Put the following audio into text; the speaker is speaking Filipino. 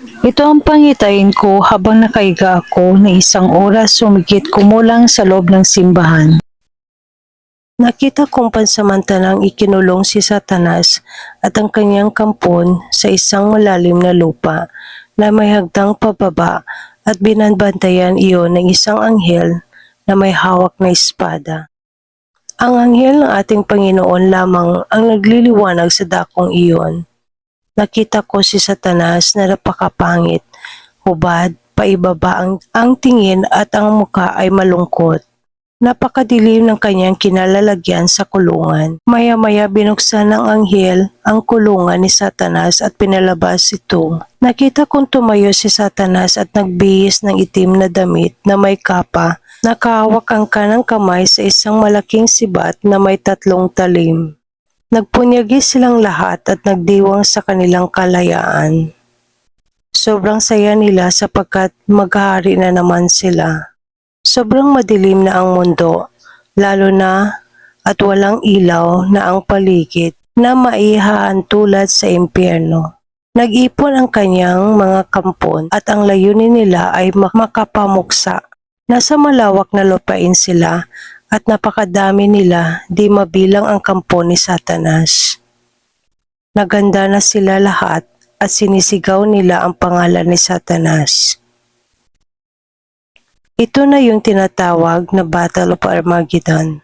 Ito ang pangitain ko habang nakaiga ako na isang oras sumigit kumulang sa loob ng simbahan. Nakita kong pansamantalang ikinulong si Satanas at ang kanyang kampon sa isang malalim na lupa na may hagdang pababa at binanbantayan iyon ng isang anghel na may hawak na espada. Ang anghel ng ating Panginoon lamang ang nagliliwanag sa dakong iyon. Nakita ko si Satanas na napakapangit, hubad, paibaba ang, ang tingin at ang muka ay malungkot. Napakadilim ng kanyang kinalalagyan sa kulungan. Maya-maya binuksan ng anghel ang kulungan ni Satanas at pinalabas ito. Nakita kong tumayo si Satanas at nagbihis ng itim na damit na may kapa. Nakahawak ang kanang kamay sa isang malaking sibat na may tatlong talim. Nagpunyagi silang lahat at nagdiwang sa kanilang kalayaan. Sobrang saya nila sapagkat maghahari na naman sila. Sobrang madilim na ang mundo, lalo na at walang ilaw na ang paligid na maihaan tulad sa impyerno. Nag-ipon ang kanyang mga kampon at ang layunin nila ay mak- makapamuksa. Nasa malawak na lupain sila at napakadami nila di mabilang ang kampon ni Satanas. Naganda na sila lahat at sinisigaw nila ang pangalan ni Satanas. Ito na yung tinatawag na Battle of Armageddon.